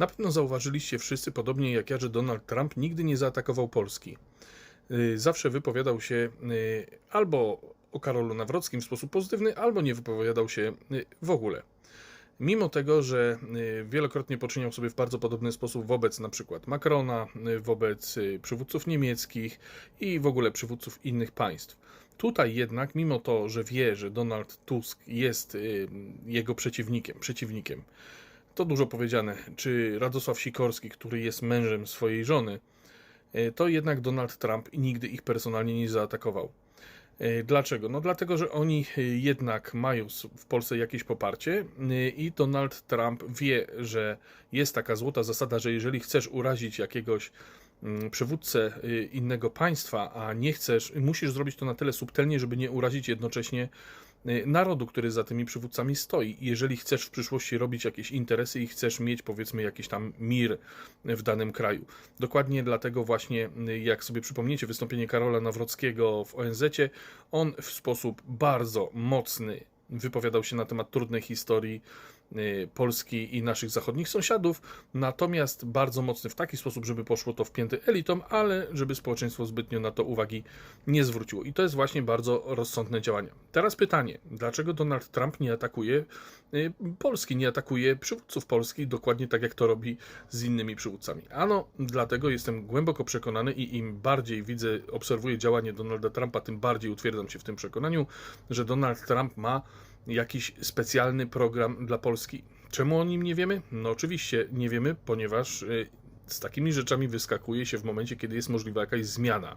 Na pewno zauważyliście wszyscy, podobnie jak ja, że Donald Trump nigdy nie zaatakował Polski. Y, Zawsze wypowiadał się y, albo o Karolu Nawrockim w sposób pozytywny, albo nie wypowiadał się y, w ogóle. Mimo tego, że wielokrotnie poczyniał sobie w bardzo podobny sposób wobec na przykład Macrona, wobec przywódców niemieckich i w ogóle przywódców innych państw. Tutaj jednak, mimo to, że wie, że Donald Tusk jest jego przeciwnikiem, przeciwnikiem, to dużo powiedziane, czy Radosław Sikorski, który jest mężem swojej żony, y, to jednak Donald Trump nigdy ich personalnie nie zaatakował. Y, Dlaczego? No dlatego, że oni y, jednak mają w Polsce jakieś poparcie i Donald Trump wie, że jest taka złota zasada, że jeżeli chcesz urazić jakiegoś mm, przywódcę innego państwa, a nie chcesz, musisz zrobić to na tyle subtelnie, żeby nie urazić jednocześnie narodu, który za tymi przywódcami stoi. Jeżeli chcesz w przyszłości robić jakieś interesy i chcesz mieć powiedzmy jakiś tam mir w danym kraju. Dokładnie dlatego właśnie, y, jak sobie przypomniecie wystąpienie Karola Nawrockiego w ONZ-cie, on w sposób bardzo mocny wypowiadał się na temat trudnej historii y, Polski i naszych zachodnich sąsiadów, natomiast bardzo mocny w taki sposób, żeby poszło to w pięty elitom, ale żeby społeczeństwo zbytnio na to uwagi nie zwróciło. I to jest właśnie bardzo rozsądne działanie. Teraz pytanie, dlaczego Donald Trump nie atakuje y, Polski, nie atakuje przywódców Polski, dokładnie tak jak to robi z innymi przywódcami? Ano, dlatego jestem głęboko przekonany i im bardziej widzę, obserwuję działanie Donalda Trumpa, tym bardziej utwierdzam się w tym przekonaniu, że Donald Trump ma jakiś specjalny program dla Polski. Czemu o nim nie wiemy? No oczywiście nie wiemy, ponieważ y, z takimi rzeczami wyskakuje się w momencie, kiedy jest możliwa jakaś zmiana.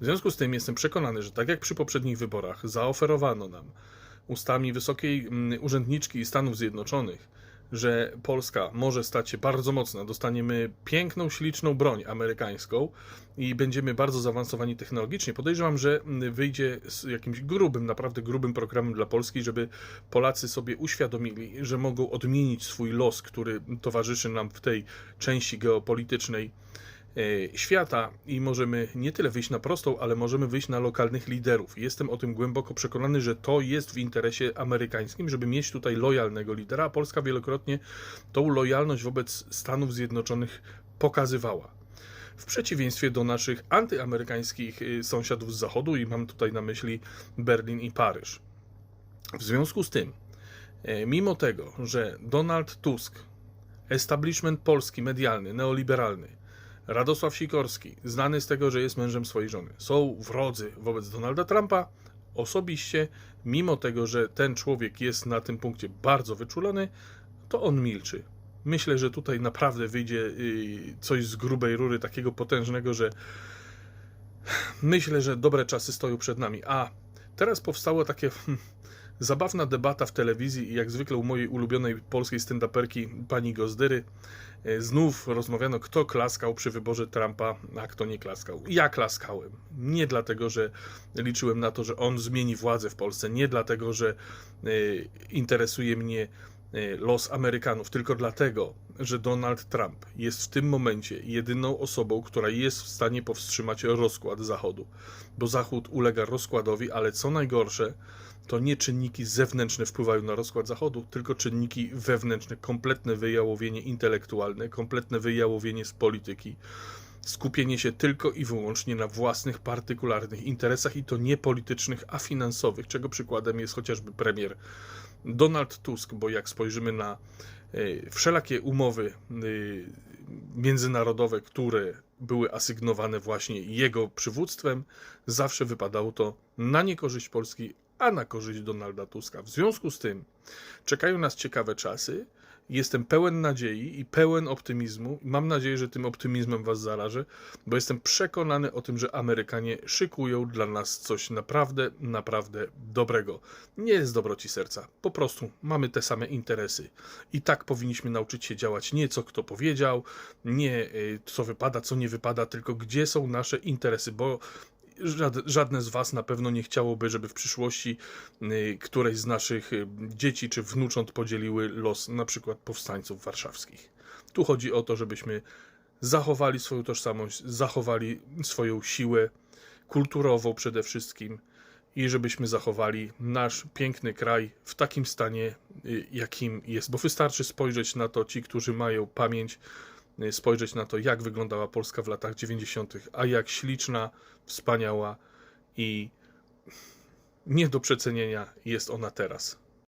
W związku z tym jestem przekonany, że tak jak przy poprzednich wyborach zaoferowano nam ustami wysokiej mm, urzędniczki Stanów Zjednoczonych, że Polska może stać się bardzo mocna, dostaniemy piękną, śliczną broń amerykańską i będziemy bardzo zaawansowani technologicznie. Podejrzewam, że wyjdzie z jakimś grubym, naprawdę grubym programem dla Polski, żeby Polacy sobie uświadomili, że mogą odmienić swój los, który towarzyszy nam w tej części geopolitycznej świata i możemy nie tyle wyjść na prostą, ale możemy wyjść na lokalnych liderów. Jestem o tym głęboko przekonany, że to jest w interesie amerykańskim, żeby mieć tutaj lojalnego lidera, a Polska wielokrotnie tą lojalność wobec Stanów Zjednoczonych pokazywała. W przeciwieństwie do naszych antyamerykańskich y, sąsiadów z zachodu, i mam tutaj na myśli Berlin i Paryż. W związku z tym, e, mimo tego, że Donald Tusk, establishment polski, medialny, neoliberalny, Radosław Sikorski, znany z tego, że jest mężem swojej żony, są wrodzy wobec Donalda Trumpa, osobiście, mimo tego, że ten człowiek jest na tym punkcie bardzo wyczulony, to on milczy. Myślę, że tutaj naprawdę wyjdzie y, coś z grubej rury, takiego potężnego, że myślę, że dobre czasy stoją przed nami. A teraz powstała takie hmm, zabawna debata w telewizji i jak zwykle u mojej ulubionej polskiej stand-uperki pani Gozdyry e, znów rozmawiano, kto klaskał przy wyborze Trumpa, a kto nie klaskał. Ja klaskałem. Nie dlatego, że liczyłem na to, że on zmieni władzę w Polsce, nie dlatego, że e, interesuje mnie los Amerykanów, tylko dlatego, że Donald Trump jest w tym momencie jedyną osobą, która jest w stanie powstrzymać rozkład Zachodu. Bo Zachód ulega rozkładowi, ale co najgorsze, to nie czynniki zewnętrzne wpływają na rozkład Zachodu, tylko czynniki wewnętrzne, kompletne wyjałowienie intelektualne, kompletne wyjałowienie z polityki, skupienie się tylko i wyłącznie na własnych, partykularnych interesach i to nie politycznych, a finansowych, czego przykładem jest chociażby premier Donald Tusk, bo jak spojrzymy na e, wszelakie umowy e, międzynarodowe, które były asygnowane właśnie jego przywództwem, zawsze wypadało to na niekorzyść Polski, a na korzyść Donalda Tuska. W związku z tym czekają nas ciekawe czasy. Jestem pełen nadziei i pełen optymizmu. Mam nadzieję, że tym optymizmem Was zarażę, bo jestem przekonany o tym, że Amerykanie szykują dla nas coś naprawdę, naprawdę dobrego. Nie z dobroci serca, po prostu mamy te same interesy. I tak powinniśmy nauczyć się działać nie co kto powiedział, nie y, co wypada, co nie wypada, tylko gdzie są nasze interesy, bo żadne z Was na pewno nie chciałoby, żeby w przyszłości y, któreś z naszych y, dzieci czy wnucząt podzieliły los na przykład powstańców warszawskich. Tu chodzi o to, żebyśmy zachowali swoją tożsamość, zachowali swoją siłę kulturową przede wszystkim i żebyśmy zachowali nasz piękny kraj w takim stanie, y, jakim jest. Bo wystarczy spojrzeć na to, ci, którzy mają pamięć, spojrzeć na to, jak wyglądała Polska w latach 90., a jak śliczna, wspaniała i nie do przecenienia jest ona teraz.